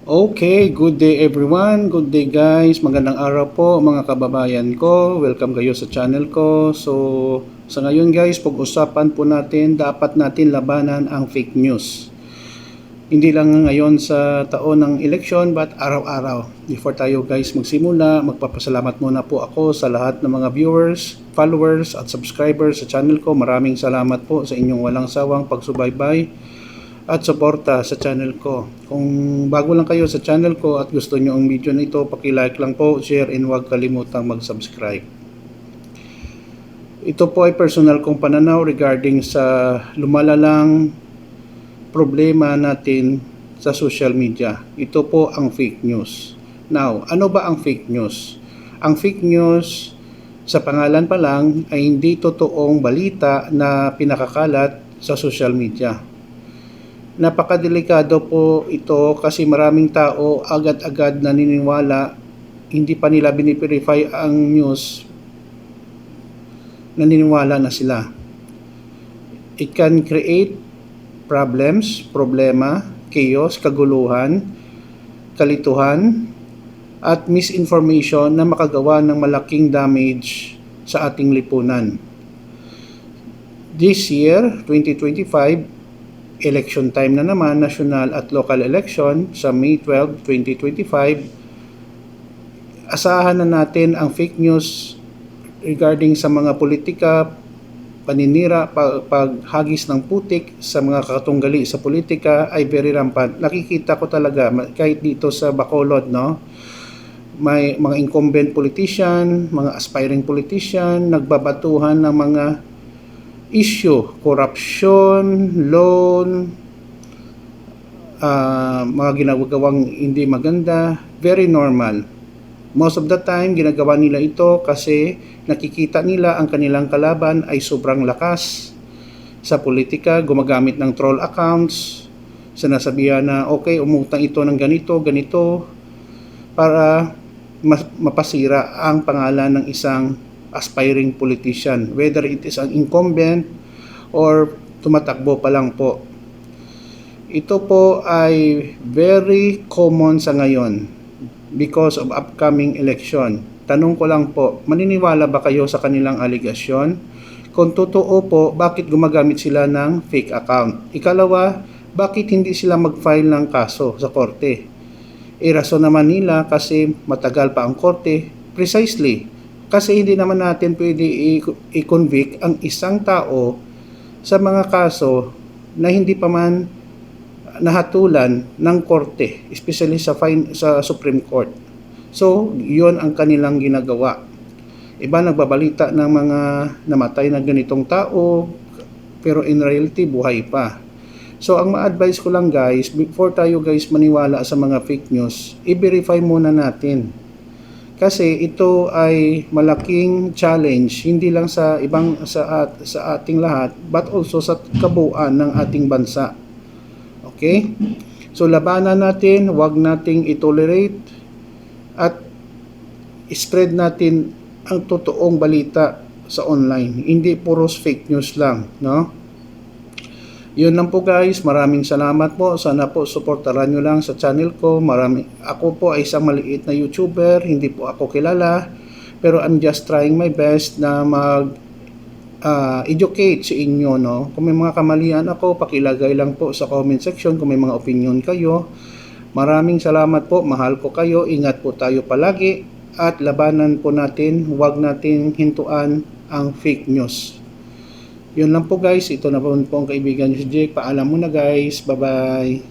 Okay, good day everyone. Good day guys. Magandang araw po mga kababayan ko. Welcome kayo sa channel ko. So, sa ngayon guys, pag-usapan po natin, dapat natin labanan ang fake news. Hindi lang ngayon sa taon ng election, but araw-araw. Before tayo guys magsimula, magpapasalamat muna po ako sa lahat ng mga viewers, followers at subscribers sa channel ko. Maraming salamat po sa inyong walang sawang pagsubaybay at suporta sa channel ko. Kung bago lang kayo sa channel ko at gusto nyo ang video na ito, paki-like lang po, share and huwag kalimutang mag-subscribe. Ito po ay personal kong pananaw regarding sa lumalalang problema natin sa social media. Ito po ang fake news. Now, ano ba ang fake news? Ang fake news sa pangalan pa lang ay hindi totoong balita na pinakakalat sa social media napakadelikado po ito kasi maraming tao agad-agad naniniwala hindi pa nila binipirify ang news. Naniniwala na sila. It can create problems, problema, chaos, kaguluhan kalituhan at misinformation na makagawa ng malaking damage sa ating lipunan. This year 2025 election time na naman, national at local election sa May 12, 2025, asahan na natin ang fake news regarding sa mga politika, paninira, pag, paghagis ng putik sa mga katunggali sa politika ay very rampant. Nakikita ko talaga kahit dito sa Bacolod, no? May mga incumbent politician, mga aspiring politician, nagbabatuhan ng mga issue, corruption, loan, uh, mga ginagawang hindi maganda, very normal. Most of the time, ginagawa nila ito kasi nakikita nila ang kanilang kalaban ay sobrang lakas sa politika, gumagamit ng troll accounts, sinasabihan na okay, umutang ito ng ganito, ganito, para mapasira ang pangalan ng isang aspiring politician, whether it is an incumbent or tumatakbo pa lang po. Ito po ay very common sa ngayon because of upcoming election. Tanong ko lang po, maniniwala ba kayo sa kanilang aligasyon? Kung totoo po, bakit gumagamit sila ng fake account? Ikalawa, bakit hindi sila mag-file ng kaso sa korte? Iraso naman nila kasi matagal pa ang korte. Precisely, kasi hindi naman natin pwede i-convict ang isang tao sa mga kaso na hindi pa man nahatulan ng korte, especially sa fine, sa Supreme Court. So, 'yon ang kanilang ginagawa. Iba nagbabalita ng mga namatay na ganitong tao, pero in reality buhay pa. So, ang ma-advise ko lang guys, before tayo guys maniwala sa mga fake news, i-verify muna natin kasi ito ay malaking challenge hindi lang sa ibang sa at, sa ating lahat but also sa kabuuan ng ating bansa. Okay? So labanan natin, wag nating itolerate at spread natin ang totoong balita sa online. Hindi puros fake news lang, no? Yun lang po guys, maraming salamat po. Sana po suportaran nyo lang sa channel ko. Marami, ako po ay isang maliit na YouTuber, hindi po ako kilala. Pero I'm just trying my best na mag uh, educate sa inyo. No? Kung may mga kamalian ako, pakilagay lang po sa comment section kung may mga opinion kayo. Maraming salamat po, mahal ko kayo, ingat po tayo palagi at labanan po natin, huwag natin hintuan ang fake news. Yun lang po guys. Ito na po, ang kaibigan nyo si Jake. Paalam muna guys. Bye-bye.